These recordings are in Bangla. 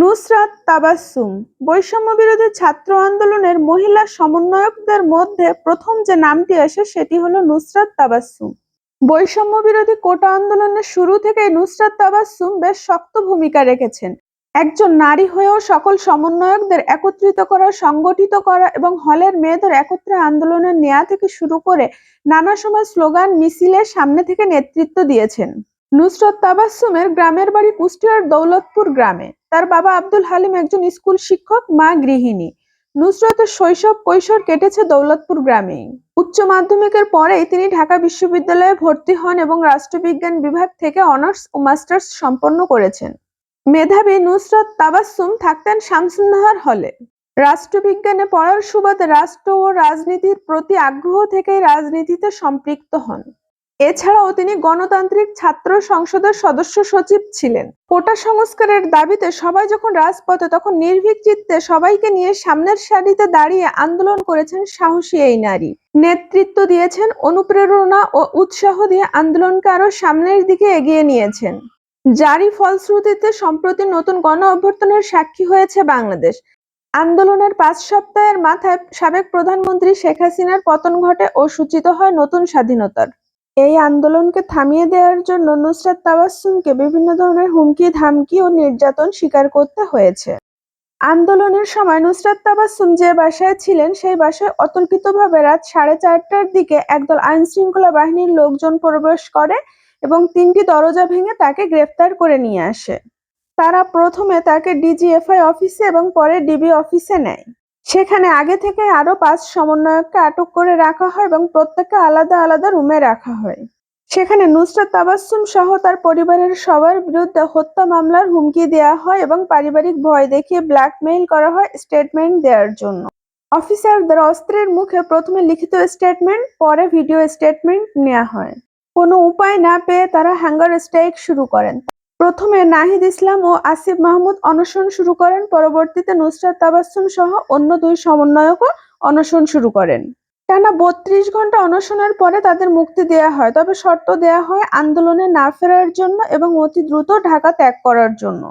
নুসরাত তাবাসসুম বৈষম্য বিরোধী ছাত্র আন্দোলনের মহিলা সমন্বয়কদের মধ্যে প্রথম যে নামটি আসে সেটি হলো নুসরাত তাবাসসুম। বৈষম্য বিরোধী কোটা আন্দোলনের শুরু থেকেই নুসরাত তাবাসসুম বেশ শক্ত ভূমিকা রেখেছেন। একজন নারী হয়েও সকল সমন্বয়কদের একত্রিত করা, সংগঠিত করা এবং হলের মেয়েদের একত্রে আন্দোলনের নেয়া থেকে শুরু করে নানা সময় স্লোগান মিছিলের সামনে থেকে নেতৃত্ব দিয়েছেন। নুসরত তাবাসসুমের গ্রামের বাড়ি কুষ্টিয়ার দৌলতপুর গ্রামে। তার বাবা আব্দুল হালিম একজন স্কুল শিক্ষক, মা গৃহিণী। নুসরতের শৈশব কৈশোর কেটেছে দৌলতপুর গ্রামেই। উচ্চ মাধ্যমিকের পরেই তিনি ঢাকা বিশ্ববিদ্যালয়ে ভর্তি হন এবং রাষ্ট্রবিজ্ঞান বিভাগ থেকে অনার্স ও মাস্টার্স সম্পন্ন করেছেন। মেধাবী নুসরত তাবাসসুম থাকতেন শামসুন্নাহার হলে। রাষ্ট্রবিজ্ঞানে পড়ার সুবাদে রাষ্ট্র ও রাজনীতির প্রতি আগ্রহ থেকেই রাজনীতিতে সম্পৃক্ত হন। এছাড়াও তিনি গণতান্ত্রিক ছাত্র সংসদের সদস্য সচিব ছিলেন। কোটা সংস্কারের দাবিতে সবাই যখন রাজপথে, তখন নির্ভীক চিত্তে সবাইকে নিয়ে সামনের সারিতে দাঁড়িয়ে আন্দোলন করেছেন সাহসী এই নারী। নেতৃত্ব দিয়েছেন, অনুপ্রেরণা ও উৎসাহ দিয়ে আন্দোলনকে আরও সামনের দিকে এগিয়ে নিয়েছেন। জারি ফলশ্রুতিতে সম্প্রতি নতুন গণ অভ্যর্থনের সাক্ষী হয়েছে বাংলাদেশ। আন্দোলনের পাঁচ সপ্তাহের মাথায় সাবেক প্রধানমন্ত্রী শেখ হাসিনার পতন ঘটে ও সূচিত হয় নতুন স্বাধীনতার। এই আন্দোলনকে থামিয়ে দেওয়ার জন্য নুসরাত তাবাসসুমকে বিভিন্ন ধরনের হুমকি, ধামকি ও নির্যাতন স্বীকার করতে হয়েছে। আন্দোলনের সময় নুসরাত তাবাসসুম যে বাসায় ছিলেন, সেই বাসায় অতর্কিতভাবে রাত সাড়ে চারটার দিকে একদল আইন শৃঙ্খলা বাহিনীর লোকজন প্রবেশ করে এবং তিনটি দরজা ভেঙে তাকে গ্রেফতার করে নিয়ে আসে। তারা প্রথমে তাকে ডিজিএফআই অফিসে এবং পরে ডিবি অফিসে নেয়। সেখানে আগে থেকে আরও পাঁচ সমন্বয়ককে আটক করে রাখা হয় এবং প্রত্যেককে আলাদা আলাদা রুমে রাখা হয়। সেখানে নুসরাত তাবাসসুম সহ তার পরিবারের সবার বিরুদ্ধে হত্যা মামলার হুমকি দেওয়া হয় এবং পারিবারিক ভয় দেখিয়ে ব্ল্যাকমেইল করা হয় স্টেটমেন্ট দেওয়ার জন্য। অফিসারদের অস্ত্রের মুখে প্রথমে লিখিত স্টেটমেন্ট, পরে ভিডিও স্টেটমেন্ট নেওয়া হয়। কোনো উপায় না পেয়ে তারা হ্যাঙ্গার স্ট্রাইক শুরু করেন। প্রথমে নাহিদ ইসলাম ও আসিফ মাহমুদ অনশন শুরু করেন, পরবর্তীতে নুসরাত তাবাসসুম সহ অন্য দুই সমন্বয়কও অনশন শুরু করেন। টানা বত্রিশ ঘণ্টা অনশনের পরে তাদের মুক্তি দেয়া হয়, তবে শর্ত দেয়া হয় আন্দোলনে না ফেরার জন্য এবং অতি দ্রুত ঢাকা ত্যাগ করার জন্য।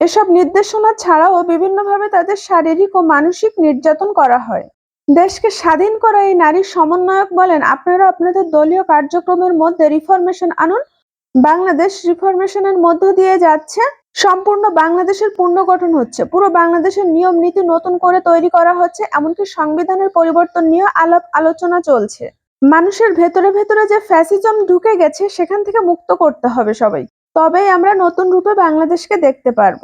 এসব নির্দেশনা ছাড়াও বিভিন্নভাবে তাদের শারীরিক ও মানসিক নির্যাতন করা হয়। দেশকে স্বাধীন করা এই নারী সমন্বয়ক বলেন, আপনারা আপনাদের দলীয় কার্যক্রমের মধ্যে রিফরমেশন আনুন বাংলাদেশ রিফরমেশনের মধ্য দিয়ে যাচ্ছে। সম্পূর্ণ বাংলাদেশের পুনর্গঠন হচ্ছে। পুরো বাংলাদেশের নিয়ম নীতি নতুন করে তৈরি করা হচ্ছে, এমনকি সংবিধানের পরিবর্তন নিয়ে আলাপ আলোচনা চলছে। মানুষের ভেতরে ভেতরে যে ফ্যাসিজম ঢুকে গেছে, সেখান থেকে মুক্ত করতে হবে সবাই তবেই আমরা নতুন রূপে বাংলাদেশকে দেখতে পারব।